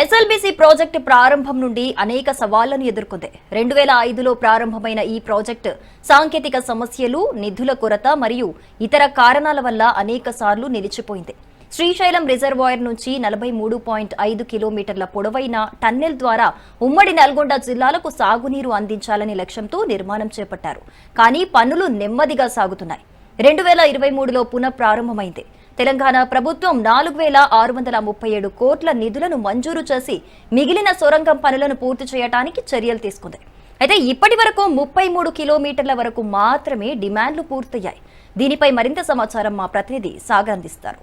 SLBC project ప్రారంభం నుండి అనేక సవాళ్ళను ఎదుర్కొంది. రెండు వేల ఐదులో ప్రారంభమైన ఈ ప్రాజెక్టు సాంకేతిక సమస్యలు నిధుల కొరత మరియు ఇతర కారణాల వల్ల అనేక సార్లు నిలిచిపోయింది. శ్రీశైలం రిజర్వాయర్ నుంచి నలభై మూడు పాయింట్ ఐదు కిలోమీటర్ల పొడవైన టన్నెల్ ద్వారా ఉమ్మడి నల్గొండ జిల్లాలకు సాగునీరు అందించాలనే లక్ష్యంతో నిర్మాణం చేపట్టారు. కానీ పనులు నెమ్మదిగా సాగుతున్నాయి. రెండు వేల ఇరవై మూడులో పునః ప్రారంభమైంది తెలంగాణ ప్రభుత్వం నాలుగు వేల ఆరు వందల ముప్పై ఏడు కోట్ల నిధులను మంజూరు చేసి మిగిలిన సొరంగం పనులను పూర్తి చేయడానికి చర్యలు తీసుకుంది. అయితే ఇప్పటి వరకు ముప్పై మూడు కిలోమీటర్ల వరకు మాత్రమే డిమాండ్లు పూర్తయ్యాయి. దీనిపై మరింత సమాచారం మా ప్రతినిధి సాగర్ అందిస్తారు.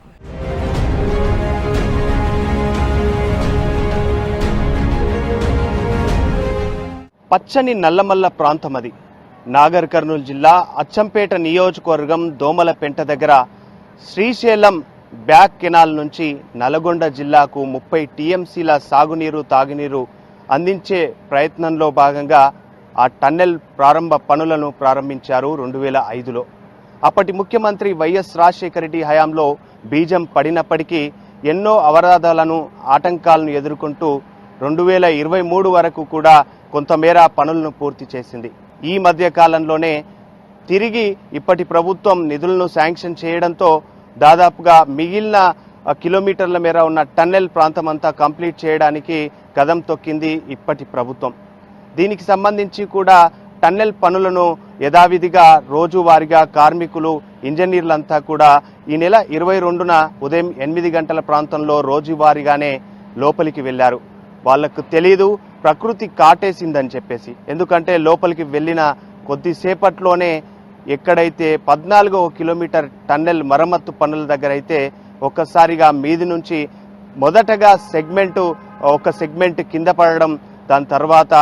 పచ్చని నల్లమల్ల ప్రాంతం అది. నాగర్ కర్నూలు జిల్లా అచ్చంపేట నియోజకవర్గం దోమలపెంట దగ్గర శ్రీశైలం బ్యాక్ కెనాల్ నుంచి నల్గొండ జిల్లాకు ముప్పై టీఎంసీల సాగునీరు తాగునీరు అందించే ప్రయత్నంలో భాగంగా ఆ టన్నెల్ ప్రారంభ పనులను ప్రారంభించారు రెండు వేల ఐదులో. అప్పటి ముఖ్యమంత్రి వైఎస్ రాజశేఖర రెడ్డి హయాంలో బీజం పడినప్పటికీ ఎన్నో అవరాధాలను ఆటంకాలను ఎదుర్కొంటూ రెండు వేల ఇరవై మూడు వరకు కూడా కొంతమేర పనులను పూర్తి చేసింది. ఈ మధ్య కాలంలోనే తిరిగి ఇప్పటి ప్రభుత్వం నిధులను శాంక్షన్ చేయడంతో దాదాపుగా మిగిలిన కిలోమీటర్ల మేర ఉన్న టన్నెల్ ప్రాంతం అంతా కంప్లీట్ చేయడానికి కదం తొక్కింది ఇప్పటి ప్రభుత్వం. దీనికి సంబంధించి కూడా టన్నెల్ పనులను యథావిధిగా రోజువారీగా కార్మికులు ఇంజనీర్లంతా కూడా ఈ నెల ఇరవై రెండున ఉదయం ఎనిమిది గంటల ప్రాంతంలో రోజువారీగానే లోపలికి వెళ్ళారు. వాళ్ళకు తెలీదు ప్రకృతి కాటేసిందని చెప్పేసి. ఎందుకంటే లోపలికి వెళ్ళిన కొద్దిసేపట్లోనే ఎక్కడైతే పద్నాలుగో కిలోమీటర్ టన్నెల్ మరమ్మత్తు పనుల దగ్గర అయితే ఒక్కసారిగా మీది నుంచి మొదటగా సెగ్మెంటు ఒక సెగ్మెంట్ కింద పడడం దాని తర్వాత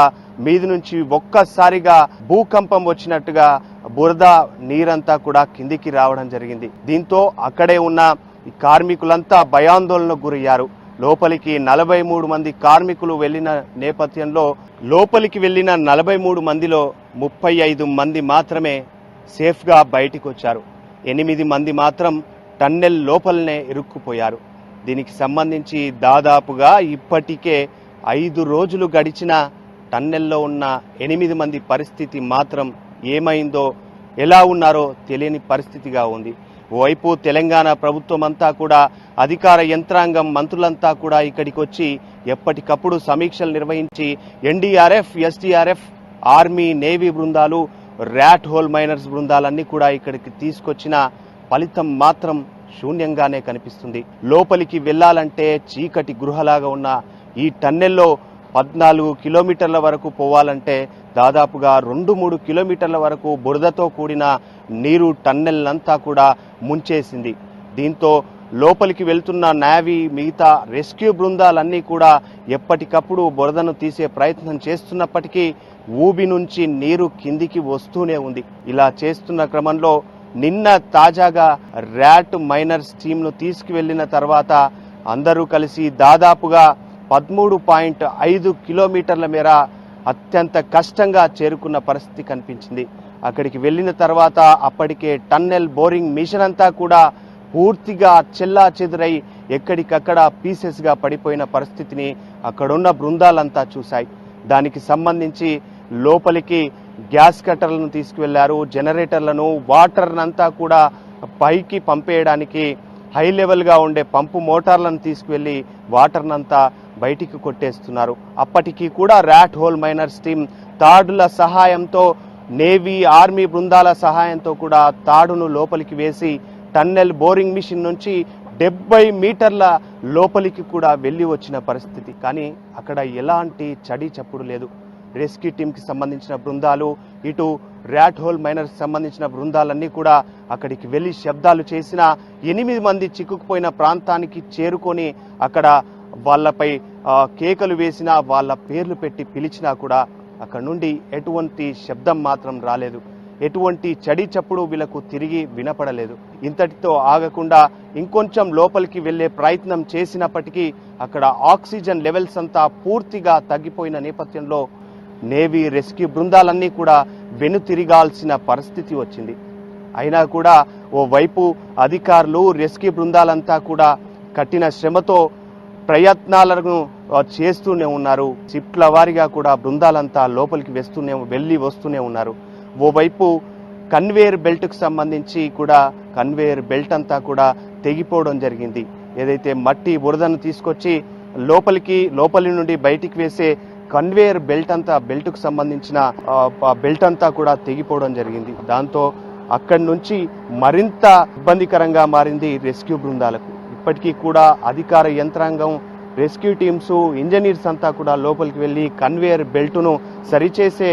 మీది నుంచి ఒక్కసారిగా భూకంపం వచ్చినట్టుగా బురద నీరంతా కూడా కిందికి రావడం జరిగింది. దీంతో అక్కడే ఉన్న కార్మికులంతా భయాందోళనకు గురయ్యారు. లోపలికి నలభై మూడు మంది కార్మికులు వెళ్ళిన నేపథ్యంలో లోపలికి వెళ్ళిన నలభై మూడు మందిలో ముప్పై ఐదు మంది మాత్రమే సేఫ్గా బయటికి వచ్చారు ఎనిమిది మంది మాత్రం టన్నెల్ లోపలనే ఇరుక్కుపోయారు. దీనికి సంబంధించి దాదాపుగా ఇప్పటికే ఐదు రోజులు గడిచిన టన్నెల్లో ఉన్న ఎనిమిది మంది పరిస్థితి మాత్రం ఏమైందో ఎలా ఉన్నారో తెలియని పరిస్థితిగా ఉంది. ఓవైపు తెలంగాణ ప్రభుత్వం అంతా కూడా అధికార యంత్రాంగం మంత్రులంతా కూడా ఇక్కడికి వచ్చి ఎప్పటికప్పుడు సమీక్షలు నిర్వహించి ఎన్డీఆర్ఎఫ్ ఎస్డీఆర్ఎఫ్ ఆర్మీ నేవీ బృందాలు ర్యాట్ హోల్ మైనర్స్ బృందాలన్నీ కూడా ఇక్కడికి తీసుకొచ్చిన ఫలితం మాత్రం శూన్యంగానే కనిపిస్తుంది. లోపలికి వెళ్ళాలంటే చీకటి గృహలాగా ఉన్న ఈ టన్నెల్లో పద్నాలుగు కిలోమీటర్ల వరకు పోవాలంటే దాదాపుగా రెండు మూడు కిలోమీటర్ల వరకు బురదతో కూడిన నీరు టన్నెల్నంతా కూడా ముంచేసింది. దీంతో లోపలికి వెళ్తున్న నావీ మిగతా రెస్క్యూ బృందాలన్నీ కూడా ఎప్పటికప్పుడు బురదను తీసే ప్రయత్నం చేస్తున్నప్పటికీ ఊబి నుంచి నీరు కిందికి వస్తూనే ఉంది. ఇలా చేస్తున్న క్రమంలో నిన్న తాజాగా ర్యాట్ మైనర్స్ టీంను తీసుకువెళ్ళిన తర్వాత అందరూ కలిసి దాదాపుగా పదమూడు పాయింట్ ఐదు కిలోమీటర్ల మేర అత్యంత కష్టంగా చేరుకున్న పరిస్థితి కనిపించింది. అక్కడికి వెళ్ళిన తర్వాత అప్పటికే టన్నెల్ బోరింగ్ మిషన్ అంతా కూడా పూర్తిగా చెల్లా చెదురై ఎక్కడికక్కడ పీసెస్గా పడిపోయిన పరిస్థితిని అక్కడున్న బృందాలంతా చూశాయి. దానికి సంబంధించి లోపలికి గ్యాస్ కట్టర్లను తీసుకువెళ్ళారు. జనరేటర్లను వాటర్నంతా కూడా పైకి పంపేయడానికి హై లెవెల్గా ఉండే పంపు మోటార్లను తీసుకువెళ్ళి వాటర్నంతా బయటికి కొట్టేస్తున్నారు. అప్పటికి కూడా ర్యాట్ హోల్ మైనర్స్ టీమ్ తాడుల సహాయంతో నేవీ ఆర్మీ బృందాల సహాయంతో కూడా తాడును లోపలికి వేసి టన్నెల్ బోరింగ్ మిషన్ నుంచి డెబ్బై మీటర్ల లోపలికి కూడా వెళ్ళి వచ్చిన పరిస్థితి. కానీ అక్కడ ఎలాంటి చడి చప్పుడు లేదు. రెస్క్యూ టీంకి సంబంధించిన బృందాలు ఇటు ర్యాట్ హోల్ మైనర్స్ సంబంధించిన బృందాలన్నీ కూడా అక్కడికి వెళ్ళి శబ్దాలు చేసిన ఎనిమిది మంది చిక్కుకుపోయిన ప్రాంతానికి చేరుకొని అక్కడ వాళ్ళపై కేకలు వేసినా వాళ్ళ పేర్లు పెట్టి పిలిచినా కూడా అక్కడ నుండి ఎటువంటి శబ్దం మాత్రం రాలేదు. ఎటువంటి చడి చప్పుడు వీళ్ళకు తిరిగి వినపడలేదు. ఇంతటితో ఆగకుండా ఇంకొంచెం లోపలికి వెళ్ళే ప్రయత్నం చేసినప్పటికీ అక్కడ ఆక్సిజన్ లెవెల్స్ అంతా పూర్తిగా తగ్గిపోయిన నేపథ్యంలో నేవీ రెస్క్యూ బృందాలన్నీ కూడా వెనుతిరిగాల్సిన పరిస్థితి వచ్చింది. అయినా కూడా ఓ వైపు అధికారులు రెస్క్యూ బృందాలంతా కూడా కట్టిన శ్రమతో ప్రయత్నాలను చేస్తూనే ఉన్నారు. షిఫ్ట్ల వారీగా కూడా బృందాలంతా లోపలికి వస్తూనే వెళ్ళి వస్తూనే ఉన్నారు. ఓవైపు కన్వేయర్ బెల్ట్కు సంబంధించి కూడా కన్వేయర్ బెల్ట్ అంతా కూడా తెగిపోవడం జరిగింది. ఏదైతే మట్టి బురదను తీసుకొచ్చి లోపలికి లోపలి నుండి బయటికి వేసే కన్వేయర్ బెల్ట్ అంతా బెల్ట్కు సంబంధించిన బెల్ట్ అంతా కూడా తెగిపోవడం జరిగింది. దాంతో అక్కడి నుంచి మరింత ఇబ్బందికరంగా మారింది రెస్క్యూ బృందాలకు. ఇప్పటికీ కూడా అధికార యంత్రాంగం రెస్క్యూ టీమ్స్ ఇంజనీర్స్ అంతా కూడా లోపలికి వెళ్ళి కన్వేయర్ బెల్ట్ను సరిచేసే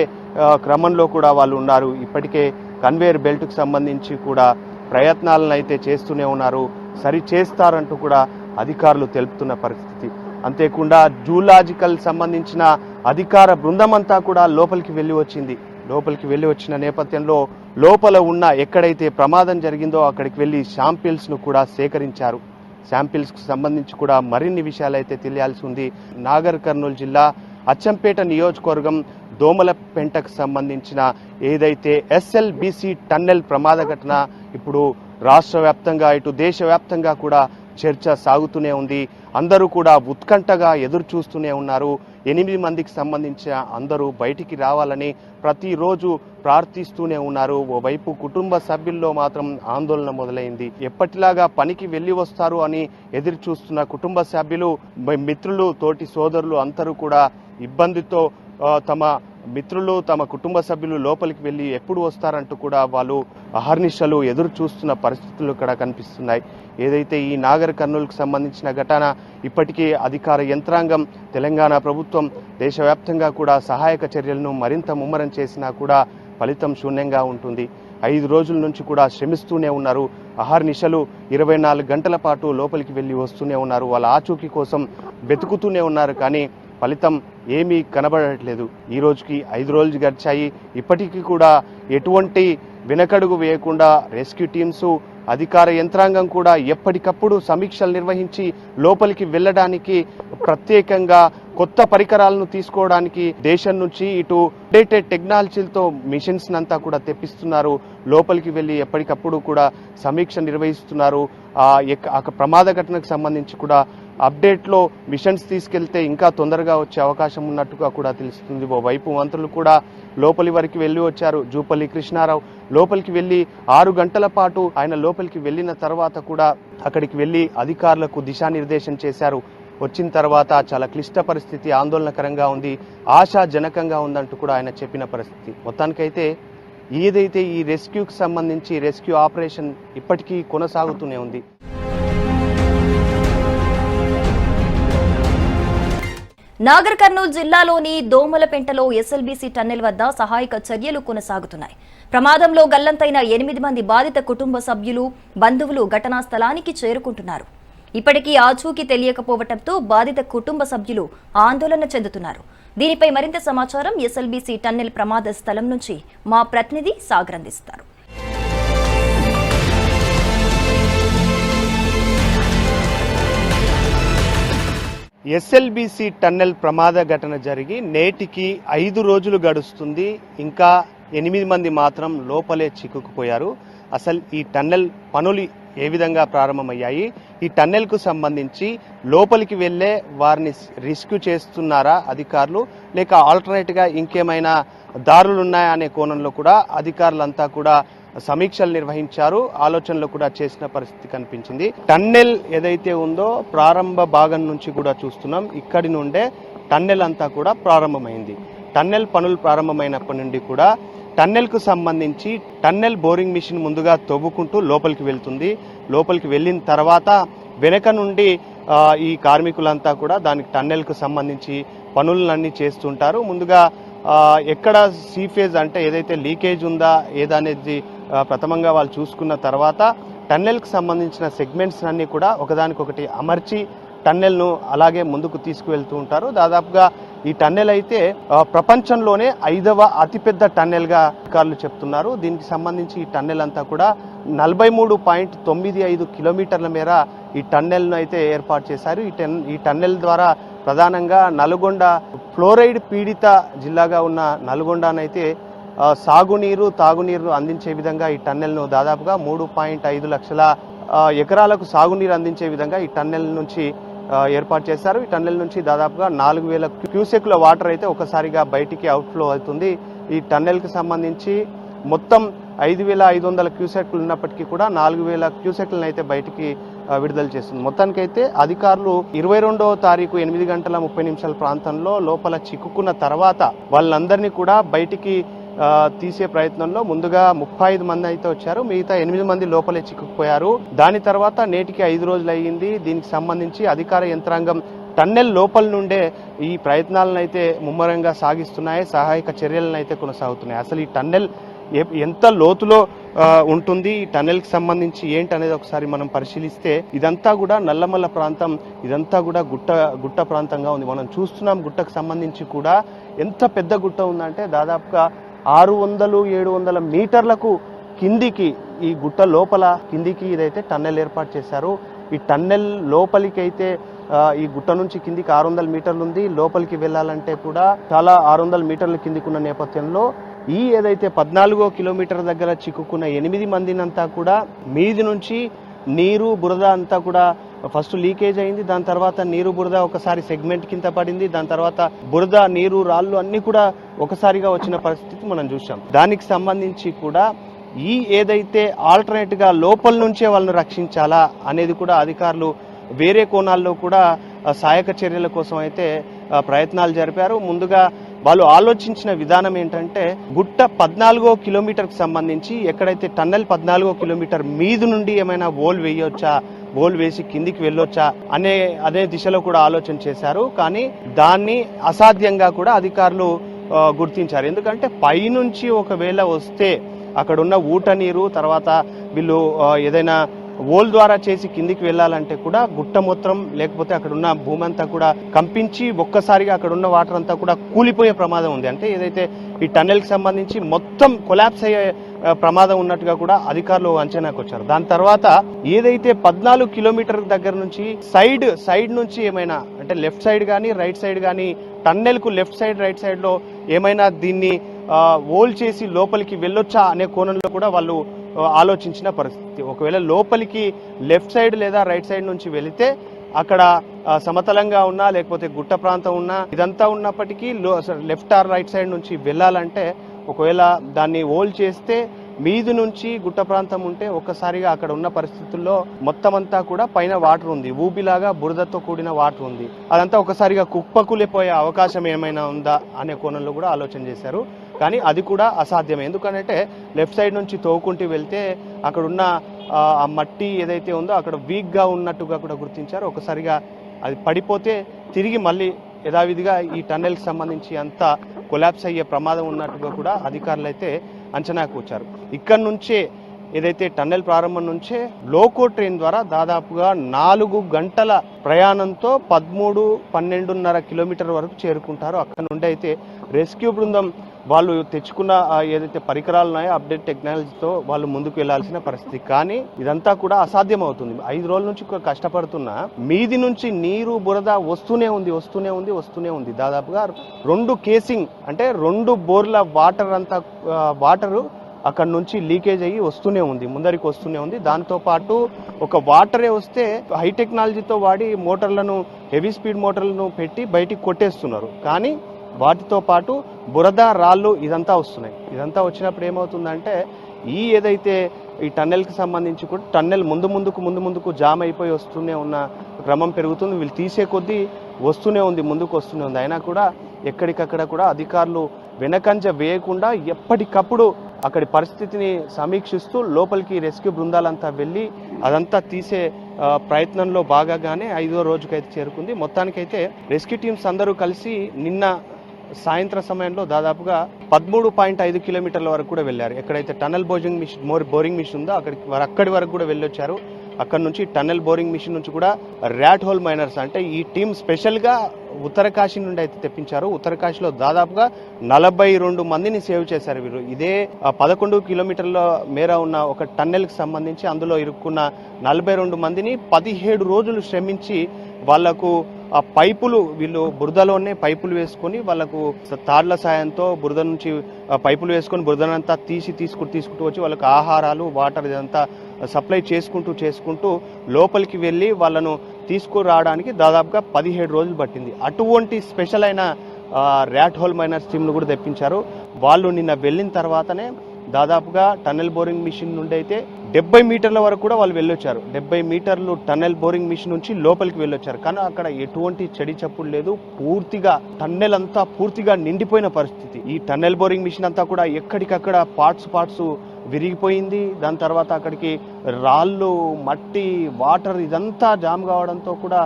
క్రమంలో కూడా వాళ్ళు ఉన్నారు. ఇప్పటికే కన్వేయర్ బెల్ట్కు సంబంధించి కూడా ప్రయత్నాలను అయితే చేస్తూనే ఉన్నారు. సరి చేస్తారంటూ కూడా అధికారులు తెలుపుతున్న పరిస్థితి. అంతేకాకుండా జూలాజికల్ సంబంధించిన అధికార బృందం అంతా కూడా లోపలికి వెళ్ళి వచ్చింది. లోపలికి వెళ్ళి వచ్చిన నేపథ్యంలో లోపల ఉన్న ఎక్కడైతే ప్రమాదం జరిగిందో అక్కడికి వెళ్ళి శాంపిల్స్ను కూడా సేకరించారు. శాంపిల్స్కు సంబంధించి కూడా మరిన్ని విషయాలు అయితే తెలియాల్సి ఉంది. నాగర్ కర్నూలు జిల్లా అచ్చంపేట నియోజకవర్గం దోమల పెంటకు సంబంధించిన ఏదైతే ఎస్ఎల్బిసి టన్నెల్ ప్రమాద ఘటన ఇప్పుడు రాష్ట్ర వ్యాప్తంగా ఇటు దేశవ్యాప్తంగా కూడా చర్చ సాగుతూనే ఉంది. అందరూ కూడా ఉత్కంఠగా ఎదురు చూస్తూనే ఉన్నారు. ఎనిమిది మందికి సంబంధించిన అందరూ బయటికి రావాలని ప్రతిరోజు ప్రార్థిస్తూనే ఉన్నారు. ఓవైపు కుటుంబ సభ్యుల్లో మాత్రం ఆందోళన మొదలైంది. ఎప్పటిలాగా పనికి వెళ్ళి వస్తారు అని ఎదురు చూస్తున్న కుటుంబ సభ్యులు మిత్రులు తోటి సోదరులు అందరూ కూడా ఇబ్బందితో తమ మిత్రులు తమ కుటుంబ సభ్యులు లోపలికి వెళ్ళి ఎప్పుడు వస్తారంటూ కూడా వాళ్ళు అహర్నిశలు ఎదురు చూస్తున్న పరిస్థితులు ఇక్కడ కనిపిస్తున్నాయి. ఏదైతే ఈ నాగర్ కర్నూలుకు సంబంధించిన ఘటన ఇప్పటికీ అధికార యంత్రాంగం తెలంగాణ ప్రభుత్వం దేశవ్యాప్తంగా కూడా సహాయక చర్యలను మరింత ముమ్మరం చేసినా కూడా ఫలితం శూన్యంగా ఉంటుంది. ఐదు రోజుల నుంచి కూడా శ్రమిస్తూనే ఉన్నారు. అహర్నిశలు ఇరవై నాలుగు గంటల పాటు లోపలికి వెళ్ళి వస్తూనే ఉన్నారు. వాళ్ళ ఆచూకీ కోసం వెతుకుతూనే ఉన్నారు. కానీ ఫలితం ఏమీ కనబడట్లేదు. ఈ రోజుకి ఐదు రోజులు గడిచాయి. ఇప్పటికీ కూడా ఎటువంటి వెనకడుగు వేయకుండా రెస్క్యూ టీమ్స్ అధికార యంత్రాంగం కూడా ఎప్పటికప్పుడు సమీక్షలు నిర్వహించి లోపలికి వెళ్ళడానికి ప్రత్యేకంగా కొత్త పరికరాలను తీసుకోవడానికి దేశం నుంచి ఇటు అప్డేటెడ్ టెక్నాలజీలతో మిషన్స్ అంతా కూడా తెప్పిస్తున్నారు. లోపలికి వెళ్ళి ఎప్పటికప్పుడు కూడా సమీక్ష నిర్వహిస్తున్నారు. ఆ ప్రమాద ఘటనకు సంబంధించి కూడా అప్డేట్లో మిషన్స్ తీసుకెళ్తే ఇంకా తొందరగా వచ్చే అవకాశం ఉన్నట్టుగా కూడా తెలుస్తుంది. ఓవైపు మంత్రులు కూడా లోపలి వరకు వెళ్ళి వచ్చారు. జూపల్లి కృష్ణారావు లోపలికి వెళ్ళి ఆరు గంటల పాటు ఆయన లోపలికి వెళ్ళిన తర్వాత కూడా అక్కడికి వెళ్ళి అధికారులకు దిశానిర్దేశం చేశారు. వచ్చిన తర్వాత చాలా క్లిష్ట పరిస్థితి ఆందోళనకరంగా ఉంది ఆశాజనకంగా ఉందంటూ కూడా ఆయన చెప్పిన పరిస్థితి. మొత్తానికైతే ఏదైతే ఈ రెస్క్యూకి సంబంధించి రెస్క్యూ ఆపరేషన్ ఇప్పటికీ కొనసాగుతూనే ఉంది. నాగర్ కర్నూలు జిల్లాలోని దోమలపెంటలో ఎస్ఎల్బీసీ టన్నెల్ వద్ద సహాయక చర్యలు కొనసాగుతున్నాయి. ప్రమాదంలో గల్లంతైన ఎనిమిది మంది బాధిత కుటుంబ సభ్యులు బంధువులు ఘటనా స్థలానికి చేరుకుంటున్నారు. ఇప్పటికీ ఆచూకీ తెలియకపోవడంతో బాధిత కుటుంబ సభ్యులు ఆందోళన చెందుతున్నారు. దీనిపై మరింత సమాచారం ఎస్ఎల్బీసీ టన్నెల్ ప్రమాద స్థలం నుంచి మా ప్రతినిధి సాగర్ అందిస్తారు. ఎస్ఎల్బిసి టన్నెల్ ప్రమాద ఘటన జరిగి నేటికి ఐదు రోజులు గడుస్తుంది. ఇంకా ఎనిమిది మంది మాత్రం లోపలే చిక్కుకుపోయారు. అసలు ఈ టన్నెల్ పనులు ఏ విధంగా ప్రారంభమయ్యాయి? ఈ టన్నెల్కు సంబంధించి లోపలికి వెళ్ళే వారిని రిస్క్యూ చేస్తున్నారా అధికారులు? లేక ఆల్టర్నేట్గా ఇంకేమైనా దారులు ఉన్నాయా అనే కోణంలో కూడా అధికారులంతా కూడా సమీక్షలు నిర్వహించారు. ఆలోచనలు కూడా చేసిన పరిస్థితి కనిపించింది. టన్నెల్ ఏదైతే ఉందో ప్రారంభ భాగం నుంచి కూడా చూస్తున్నాం. ఇక్కడి నుండే టన్నెల్ అంతా కూడా ప్రారంభమైంది. టన్నెల్ పనులు ప్రారంభమైనప్పటి నుండి కూడా టన్నెల్కు సంబంధించి టన్నెల్ బోరింగ్ మిషన్ ముందుగా తవ్వుకుంటూ లోపలికి వెళ్తుంది. లోపలికి వెళ్ళిన తర్వాత వెనక నుండి ఈ కార్మికులంతా కూడా దానికి టన్నెల్కు సంబంధించి పనులన్నీ చేస్తుంటారు. ముందుగా ఎక్కడ సీఫేజ్ అంటే ఏదైతే లీకేజ్ ఉందా ఏదనేది ప్రథమంగా వాళ్ళు చూసుకున్న తర్వాత టన్నెల్కి సంబంధించిన సెగ్మెంట్స్ అన్నీ కూడా ఒకదానికొకటి అమర్చి టన్నెల్ను అలాగే ముందుకు తీసుకువెళ్తూ ఉంటారు. దాదాపుగా ఈ టన్నెల్ అయితే ప్రపంచంలోనే ఐదవ అతిపెద్ద టన్నెల్గా అధికారులు చెప్తున్నారు. దీనికి సంబంధించి ఈ టన్నెల్ అంతా కూడా నలభై మూడు పాయింట్ తొమ్మిది ఐదు కిలోమీటర్ల మేర ఈ టన్నెల్ను అయితే ఏర్పాటు చేశారు. ఈ టెన్ ఈ టన్నెల్ ద్వారా ప్రధానంగా నల్గొండ ఫ్లోరైడ్ పీడిత జిల్లాగా ఉన్న నల్గొండనైతే సాగునీరు తాగునీరు అందించే విధంగా ఈ టన్నెల్ను దాదాపుగా మూడు పాయింట్ ఐదు లక్షల ఎకరాలకు సాగునీరు అందించే విధంగా ఈ టన్నెల్ నుంచి ఏర్పాటు చేశారు. ఈ టన్నెల్ నుంచి దాదాపుగా నాలుగు వేల క్యూసెక్ల వాటర్ అయితే ఒకసారిగా బయటికి అవుట్ఫ్లో అవుతుంది. ఈ టన్నెల్కి సంబంధించి మొత్తం ఐదు వేల ఐదు వందల క్యూసెక్లు ఉన్నప్పటికీ కూడా నాలుగు వేల క్యూసెక్లను అయితే బయటికి విడుదల చేస్తుంది. మొత్తానికైతే అధికారులు ఇరవై రెండవ తారీఖు ఎనిమిది గంటల ముప్పై నిమిషాల ప్రాంతంలో లోపల చిక్కుకున్న తర్వాత వాళ్ళందరినీ కూడా బయటికి తీసే ప్రయత్నంలో ముందుగా ముప్పై ఐదు మంది అయితే వచ్చారు. మిగతా ఎనిమిది మంది లోపలే చిక్కుకుపోయారు. దాని తర్వాత నేటికి ఐదు రోజులు అయ్యింది. దీనికి సంబంధించి అధికార యంత్రాంగం టన్నెల్ లోపల నుండే ఈ ప్రయత్నాలను అయితే ముమ్మరంగా సాగిస్తున్నాయి. సహాయక చర్యలను అయితే కొనసాగుతున్నాయి. అసలు ఈ టన్నెల్ ఎంత లోతులో ఉంటుంది? ఈ టన్నెల్కి సంబంధించి ఏంటి అనేది ఒకసారి మనం పరిశీలిస్తే ఇదంతా కూడా నల్లమల్ల ప్రాంతం ఇదంతా కూడా గుట్ట గుట్ట ప్రాంతంగా ఉంది. మనం చూస్తున్నాం గుట్టకు సంబంధించి కూడా. ఎంత పెద్ద గుట్ట ఉందంటే దాదాపుగా ఆరు వందలు ఏడు వందల మీటర్లకు కిందికి ఈ గుట్ట లోపల కిందికి ఇదైతే టన్నెల్ ఏర్పాటు చేశారు. ఈ టన్నెల్ లోపలికి అయితే ఈ గుట్ట నుంచి కిందికి ఆరు వందల మీటర్లు ఉంది లోపలికి వెళ్ళాలంటే కూడా చాలా ఆరు వందల మీటర్ల కిందికి ఉన్న నేపథ్యంలో ఈ ఏదైతే పద్నాలుగో కిలోమీటర్ దగ్గర చిక్కుకున్న ఎనిమిది మందినంతా కూడా మీది నుంచి నీరు బురద అంతా కూడా ఫస్ట్ లీకేజ్ అయింది దాని తర్వాత నీరు బురద ఒకసారి సెగ్మెంట్ కింద పడింది దాని తర్వాత బురద నీరు రాళ్ళు అన్ని కూడా ఒకసారిగా వచ్చిన పరిస్థితి మనం చూసాం దానికి సంబంధించి కూడా ఈ ఏదైతే ఆల్టర్నేట్గా లోపల నుంచే వాళ్ళని రక్షించాలా అనేది కూడా అధికారులు వేరే కోణాల్లో కూడా సహాయక చర్యల కోసం అయితే ప్రయత్నాలు జరిపారు. ముందుగా వాళ్ళు ఆలోచించిన విధానం ఏంటంటే గుట్ట పద్నాలుగో కిలోమీటర్కి సంబంధించి ఎక్కడైతే టన్నెల్ పద్నాలుగో కిలోమీటర్ మీద నుండి ఏమైనా ఓల్ వేయొచ్చా ఓల్ వేసి కిందికి వెళ్ళొచ్చా అనే అనే దిశలో కూడా ఆలోచన చేశారు. కానీ దాన్ని అసాధ్యంగా కూడా అధికారులు గుర్తించారు. ఎందుకంటే పైనుంచి ఒకవేళ వస్తే అక్కడ ఉన్న ఊట నీరు తర్వాత వీళ్ళు ఏదైనా ఓల్ ద్వారా చేసి కిందికి వెళ్ళాలంటే కూడా గుట్ట మొత్తం లేకపోతే అక్కడ ఉన్న భూమి అంతా కూడా కంపించి ఒక్కసారిగా అక్కడ ఉన్న వాటర్ అంతా కూడా కూలిపోయే ప్రమాదం ఉంది. అంటే ఏదైతే ఈ టన్నెల్కి సంబంధించి మొత్తం కొలాప్స్ అయ్యే ప్రమాదం ఉన్నట్టుగా కూడా అధికారులు అంచనాకు వచ్చారు. దాని తర్వాత ఏదైతే పద్నాలుగు కిలోమీటర్ దగ్గర నుంచి సైడ్ సైడ్ నుంచి ఏమైనా అంటే లెఫ్ట్ సైడ్ కానీ రైట్ సైడ్ కానీ టన్నెల్కు లెఫ్ట్ సైడ్ రైట్ సైడ్లో ఏమైనా దీన్ని ఓల్ చేసి లోపలికి వెళ్ళొచ్చా అనే కోణంలో కూడా వాళ్ళు ఆలోచించిన పరిస్థితి. ఒకవేళ లోపలికి లెఫ్ట్ సైడ్ లేదా రైట్ సైడ్ నుంచి వెళితే అక్కడ సమతలంగా ఉన్నా లేకపోతే గుట్ట ప్రాంతం ఉన్నా ఇదంతా ఉన్నప్పటికీ లో లెఫ్ట్ ఆర్ రైట్ సైడ్ నుంచి వెళ్ళాలంటే ఒకవేళ దాన్ని హోల్డ్ చేస్తే మీది నుంచి గుట్ట ప్రాంతం ఉంటే ఒక్కసారిగా అక్కడ ఉన్న పరిస్థితుల్లో మొత్తం అంతా కూడా పైన వాటర్ ఉంది. ఊబిలాగా బురదతో కూడిన వాటర్ ఉంది. అదంతా ఒకసారిగా కుప్పకూలిపోయే అవకాశం ఏమైనా ఉందా అనే కోణంలో కూడా ఆలోచన చేశారు. కానీ అది కూడా అసాధ్యమే. ఎందుకంటే లెఫ్ట్ సైడ్ నుంచి తోకుంటూ వెళ్తే అక్కడున్న ఆ, ఆ మట్టి ఏదైతే ఉందో అక్కడ వీక్గా ఉన్నట్టుగా కూడా గుర్తించారు. ఒకసారిగా అది పడిపోతే తిరిగి మళ్ళీ యథావిధిగా ఈ టన్నెల్కి సంబంధించి అంతా కొలాప్స్ అయ్యే ప్రమాదం ఉన్నట్టుగా కూడా అధికారులు అయితే అంచనాకు వచ్చారు ఇక్కడ నుంచే ఏదైతే టన్నెల్ ప్రారంభం నుంచే లోకో ట్రైన్ ద్వారా దాదాపుగా నాలుగు గంటల ప్రయాణంతో పదమూడు పన్నెండున్నర కిలోమీటర్ వరకు చేరుకుంటారు. అక్కడ నుండి అయితే రెస్క్యూ బృందం వాళ్ళు తెచ్చుకున్న ఏదైతే పరికరాలు ఉన్నాయో అప్డేట్ టెక్నాలజీతో వాళ్ళు ముందుకు వెళ్ళాల్సిన పరిస్థితి. కానీ ఇదంతా కూడా అసాధ్యం అవుతుంది ఐదు రోజుల నుంచి కష్టపడుతున్నా మీది నుంచి నీరు బురద వస్తూనే ఉంది వస్తూనే ఉంది వస్తూనే ఉంది. దాదాపుగా రెండు కేసింగ్ అంటే రెండు బోర్ల వాటర్ అంతా వాటరు అక్కడ నుంచి లీకేజ్ అయ్యి వస్తూనే ఉంది ముందరికి వస్తూనే ఉంది. దాంతో పాటు ఒక వాటరే వస్తే హై టెక్నాలజీతో వాడి మోటార్లను హెవీ స్పీడ్ మోటార్లను పెట్టి బయటికి కొట్టేస్తున్నారు. కానీ వాటితో పాటు బురద రాళ్ళు ఇదంతా వస్తున్నాయి. ఇదంతా వచ్చినప్పుడు ఏమవుతుందంటే ఈ ఏదైతే ఈ టన్నెల్కి సంబంధించి కూడా టన్నెల్ ముందు ముందుకు ముందు ముందుకు జామ్ అయిపోయి వస్తూనే ఉన్న క్రమం పెరుగుతుంది. వీళ్ళు తీసే కొద్దీ వస్తూనే ఉంది ముందుకు వస్తూనే ఉంది. అయినా కూడా ఎక్కడికక్కడ కూడా అధికారులు వెనకంజ వేయకుండా ఎప్పటికప్పుడు అక్కడి పరిస్థితిని సమీక్షిస్తూ లోపలికి రెస్క్యూ బృందాలంతా వెళ్ళి అదంతా తీసే ప్రయత్నంలో భాగంగానే ఐదో రోజుకైతే చేరుకుంది. మొత్తానికైతే రెస్క్యూ టీమ్స్ అందరూ కలిసి నిన్న సాయంత్రం సమయంలో దాదాపుగా పదమూడు పాయింట్ ఐదు కిలోమీటర్ల వరకు కూడా వెళ్ళారు. ఎక్కడైతే tunnel boring machine more boring machine ఉందో అక్కడికి వారు అక్కడి వరకు కూడా వెళ్ళొచ్చారు. అక్కడ నుంచి టన్నెల్ బోరింగ్ మిషన్ నుంచి కూడా ర్యాట్ హోల్ మైనర్స్ అంటే ఈ టీం స్పెషల్గా ఉత్తరకాశీ నుండి అయితే తెప్పించారు. ఉత్తరకాశీలో దాదాపుగా నలభై రెండు మందిని సేవ్ చేశారు వీరు. ఇదే పదకొండు కిలోమీటర్ల మేర ఉన్న ఒక టన్నెల్కి సంబంధించి అందులో ఇరుక్కున్న నలభై రెండు మందిని పదిహేడు రోజులు శ్రమించి వాళ్ళకు ఆ పైపులు వీళ్ళు బురదలోనే పైపులు వేసుకొని వాళ్ళకు తాళ్ళ సాయంతో బురద నుంచి పైపులు వేసుకొని బురదనంతా తీసి తీసుకుంటూ తీసుకుంటూ వచ్చి వాళ్ళకి ఆహారాలు వాటర్ ఇదంతా సప్లై చేసుకుంటూ చేసుకుంటూ లోపలికి వెళ్ళి వాళ్ళను తీసుకురావడానికి దాదాపుగా పదిహేడు రోజులు పట్టింది. అటువంటి స్పెషల్ అయిన ర్యాట్ హోల్ మైనర్స్ టీంను కూడా తెప్పించారు. వాళ్ళు నిన్న వెళ్ళిన తర్వాతనే దాదాపుగా టన్నెల్ బోరింగ్ మిషన్ నుండి అయితే డెబ్బై మీటర్ల వరకు కూడా వాళ్ళు వెళ్ళొచ్చారు. డెబ్బై మీటర్లు టన్నెల్ బోరింగ్ మిషన్ నుంచి లోపలికి వెళ్ళొచ్చారు. కానీ అక్కడ ఎటువంటి చెడి చప్పుడు లేదు. పూర్తిగా టన్నెల్ అంతా పూర్తిగా నిండిపోయిన పరిస్థితి. ఈ టన్నెల్ బోరింగ్ మిషన్ అంతా కూడా ఎక్కడికక్కడ పార్ట్స్ పార్ట్స్ విరిగిపోయింది. దాని తర్వాత అక్కడికి రాళ్ళు మట్టి వాటర్ ఇదంతా జామ్ కావడంతో కూడా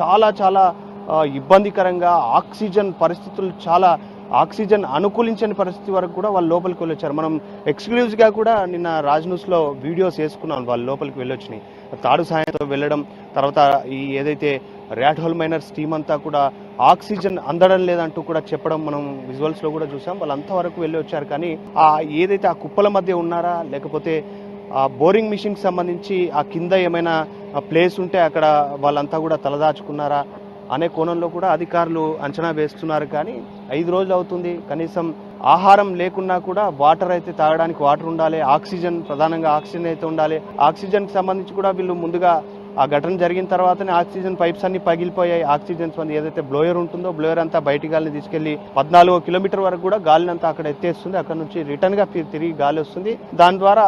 చాలా చాలా ఇబ్బందికరంగా ఆక్సిజన్ పరిస్థితులు చాలా ఆక్సిజన్ అనుకూలించని పరిస్థితి వరకు కూడా వాళ్ళు లోపలికి వెళ్ళొచ్చారు. మనం ఎక్స్క్లూజివ్గా కూడా నిన్న రాజ్ న్యూస్లో వీడియోస్ వేసుకున్నాం వాళ్ళు లోపలికి వెళ్ళొచ్చినాయి తాడు సాయంతో వెళ్ళడం తర్వాత ఈ ఏదైతే ర్యాట్హోల్ మైనర్స్ టీం అంతా కూడా ఆక్సిజన్ అందడం లేదంటూ కూడా చెప్పడం మనం విజువల్స్లో కూడా చూసాం. వాళ్ళు అంతవరకు వెళ్ళి వచ్చారు కానీ ఆ ఏదైతే ఆ కుప్పల మధ్య ఉన్నారా లేకపోతే ఆ బోరింగ్ మిషన్కి సంబంధించి ఆ కింద ఏమైనా ప్లేస్ ఉంటే అక్కడ వాళ్ళంతా కూడా తలదాచుకున్నారా? అనే కోణంలో కూడా అధికారులు అంచనా వేస్తున్నారు కానీ ఐదు రోజులు అవుతుంది. కనీసం ఆహారం లేకున్నా కూడా వాటర్ అయితే తాగడానికి వాటర్ ఉండాలి ఆక్సిజన్ ప్రధానంగా ఆక్సిజన్ అయితే ఉండాలి. ఆక్సిజన్కి సంబంధించి కూడా వీళ్ళు ముందుగా ఆ ఘటన జరిగిన తర్వాతనే ఆక్సిజన్ పైప్స్ అన్ని పగిలిపోయాయి. ఆక్సిజన్ మంది ఏదైతే బ్లోయర్ ఉంటుందో బ్లోయర్ అంతా బయటి గాలిని తీసుకెళ్ళి పద్నాలుగు కిలోమీటర్ వరకు కూడా గాలిని అంతా అక్కడ ఎత్తేస్తుంది. అక్కడ నుంచి రిటర్న్గా తిరిగి గాలి వస్తుంది. దాని ద్వారా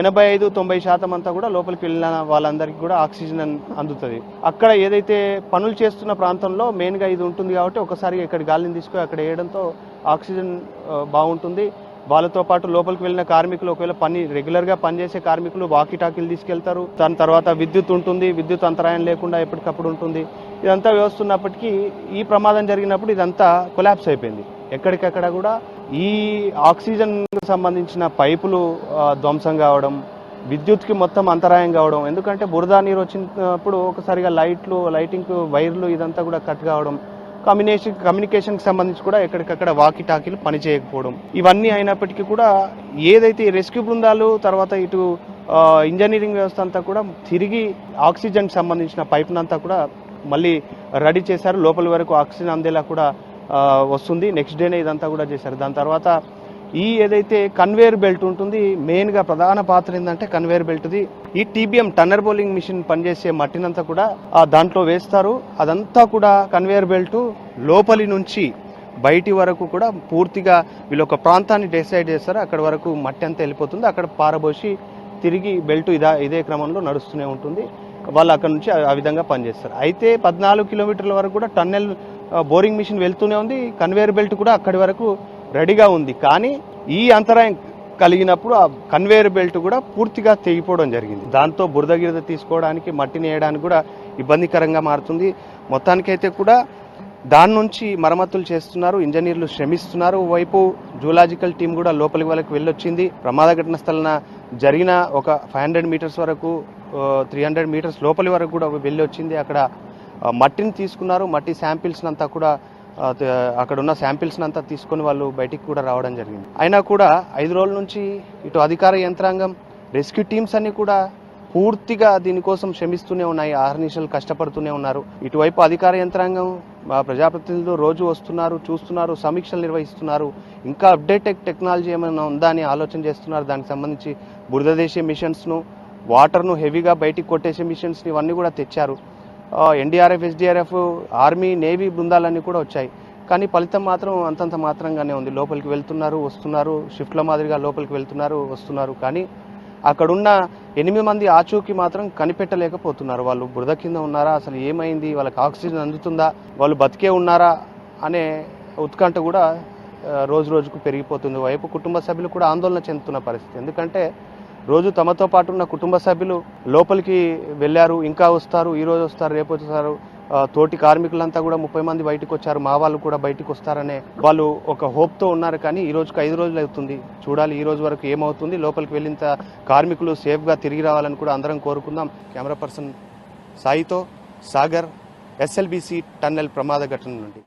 ఎనభై ఐదు తొంభై శాతం అంతా కూడా లోపలికి వెళ్ళిన వాళ్ళందరికీ కూడా ఆక్సిజన్ అందుతుంది. అక్కడ ఏదైతే పనులు చేస్తున్న ప్రాంతంలో మెయిన్గా ఇది ఉంటుంది కాబట్టి ఒకసారి ఇక్కడ గాలిని తీసుకొని అక్కడ వేయడంతో ఆక్సిజన్ బాగుంటుంది. వాళ్ళతో పాటు లోపలికి వెళ్ళిన కార్మికులు ఒకవేళ పని రెగ్యులర్గా పనిచేసే కార్మికులు వాకి టాకీలు తీసుకెళ్తారు. దాని తర్వాత విద్యుత్ ఉంటుంది. విద్యుత్ అంతరాయం లేకుండా ఎప్పటికప్పుడు ఉంటుంది. ఇదంతా వ్యవస్తున్నప్పటికీ ఈ ప్రమాదం జరిగినప్పుడు ఇదంతా కొలాప్స్ అయిపోయింది. ఎక్కడికక్కడ కూడా ఈ ఆక్సిజన్ సంబంధించిన పైపులు ధ్వంసం కావడం విద్యుత్కి మొత్తం అంతరాయం కావడం ఎందుకంటే బురద నీరు వచ్చినప్పుడు ఒకసారిగా లైట్లు లైటింగ్ వైర్లు ఇదంతా కూడా కట్ కావడం కమ్యూనికేషన్ కమ్యూనికేషన్కి సంబంధించి కూడా ఎక్కడికక్కడ వాకి టాకీలు పనిచేయకపోవడం ఇవన్నీ అయినప్పటికీ కూడా ఏదైతే రెస్క్యూ బృందాలు తర్వాత ఇటు ఇంజనీరింగ్ వ్యవస్థ అంతా కూడా తిరిగి ఆక్సిజన్కి సంబంధించిన పైప్నంతా కూడా మళ్ళీ రెడీ చేశారు. లోపల వరకు ఆక్సిజన్ అందేలా కూడా వస్తుంది. నెక్స్ట్ డేనే ఇదంతా కూడా చేశారు. దాని తర్వాత ఈ ఏదైతే కన్వేయర్ బెల్ట్ ఉంటుంది మెయిన్గా ప్రధాన పాత్ర ఏంటంటే కన్వేయర్ బెల్ట్ది ఈ టీబీఎం టన్నర్ బౌలింగ్ మిషన్ పనిచేసే మట్టినంతా కూడా దాంట్లో వేస్తారు. అదంతా కూడా కన్వేయర్ బెల్ట్ లోపలి నుంచి బయటి వరకు కూడా పూర్తిగా వీళ్ళు ఒక ప్రాంతాన్ని డిసైడ్ చేస్తారు. అక్కడ వరకు మట్టి అంతా వెళ్ళిపోతుంది. అక్కడ పారబోసి తిరిగి బెల్ట్ ఇదా ఇదే క్రమంలో నడుస్తూనే ఉంటుంది. వాళ్ళు అక్కడ నుంచి ఆ- విధంగా పనిచేస్తారు. అయితే పద్నాలుగు కిలోమీటర్ల వరకు కూడా టన్నెల్ బోరింగ్ మిషన్ వెళ్తూనే ఉంది. కన్వేయర్ బెల్ట్ కూడా అక్కడి వరకు రెడీగా ఉంది. కానీ ఈ అంతరాయం కలిగినప్పుడు ఆ కన్వేయర్ బెల్ట్ కూడా పూర్తిగా తెగిపోవడం జరిగింది. దాంతో బురద గిరద తీసుకోవడానికి మట్టిని వేయడానికి కూడా ఇబ్బందికరంగా మారుతుంది. మొత్తానికైతే కూడా దాని నుంచి మరమ్మతులు చేస్తున్నారు. ఇంజనీర్లు శ్రమిస్తున్నారు. వైపు జూలాజికల్ టీం కూడా లోపలికి వాళ్ళకి వెళ్ళొచ్చింది. ప్రమాద ఘటన స్థలన జరిగిన ఒక ఫైవ్ హండ్రెడ్ మీటర్స్ వరకు త్రీ హండ్రెడ్ మీటర్స్ లోపలి వరకు కూడా వెళ్ళి వచ్చింది అక్కడ మట్టిని తీసుకున్నారు. మట్టి శాంపిల్స్ అంతా కూడా అక్కడ ఉన్న శాంపిల్స్ని అంతా తీసుకొని వాళ్ళు బయటికి కూడా రావడం జరిగింది. అయినా కూడా ఐదు రోజుల నుంచి ఇటు అధికార యంత్రాంగం రెస్క్యూ టీమ్స్ అన్ని కూడా పూర్తిగా దీనికోసం శ్రమిస్తూనే ఉన్నాయి. ఆహర్నిశలు కష్టపడుతూనే ఉన్నారు. ఇటువైపు అధికార యంత్రాంగం ప్రజాప్రతినిధులు రోజు వస్తున్నారు చూస్తున్నారు సమీక్షలు నిర్వహిస్తున్నారు. ఇంకా అప్డేటెడ్ టెక్నాలజీ ఏమైనా ఉందా అని ఆలోచన చేస్తున్నారు. దానికి సంబంధించి బురదదేశే మిషన్స్ను వాటర్ను హెవీగా బయటికి కొట్టేసే మిషన్స్ని ఇవన్నీ కూడా తెచ్చారు. ఎన్డీఆర్ఎఫ్ ఎస్డీఆర్ఎఫ్ ఆర్మీ నేవీ బృందాలన్నీ కూడా వచ్చాయి. కానీ ఫలితం మాత్రం అంతంత మాత్రంగానే ఉంది. లోపలికి వెళ్తున్నారు వస్తున్నారు షిఫ్ట్ల మాదిరిగా లోపలికి వెళ్తున్నారు వస్తున్నారు. కానీ అక్కడున్న ఎనిమిది మంది ఆచూకీ మాత్రం కనిపెట్టలేకపోతున్నారు. వాళ్ళు బురద కింద ఉన్నారా? అసలు ఏమైంది? వాళ్ళకి ఆక్సిజన్ అందుతుందా? వాళ్ళు బతికే ఉన్నారా? అనే ఉత్కంఠ కూడా రోజు రోజుకు పెరిగిపోతుంది. వైపు కుటుంబ సభ్యులు కూడా ఆందోళన చెందుతున్న పరిస్థితి. ఎందుకంటే రోజు తమతో పాటు ఉన్న కుటుంబ సభ్యులు లోపలికి వెళ్ళారు ఇంకా వస్తారు ఈరోజు వస్తారు రేపు వస్తారు. తోటి కార్మికులంతా కూడా ముప్పై మంది బయటకు వచ్చారు. మా వాళ్ళు కూడా బయటకు వస్తారనే వాళ్ళు ఒక హోప్తో ఉన్నారు కానీ ఈ రోజుకి ఐదు రోజులు అవుతుంది. చూడాలి ఈ రోజు వరకు ఏమవుతుంది? లోపలికి వెళ్ళిన కార్మికులు సేఫ్గా తిరిగి రావాలని కూడా అందరం కోరుకుందాం. కెమెరా పర్సన్ సాయితో సాగర్ ఎస్ఎల్బిసి టన్నెల్ ప్రమాద ఘటన నుండి.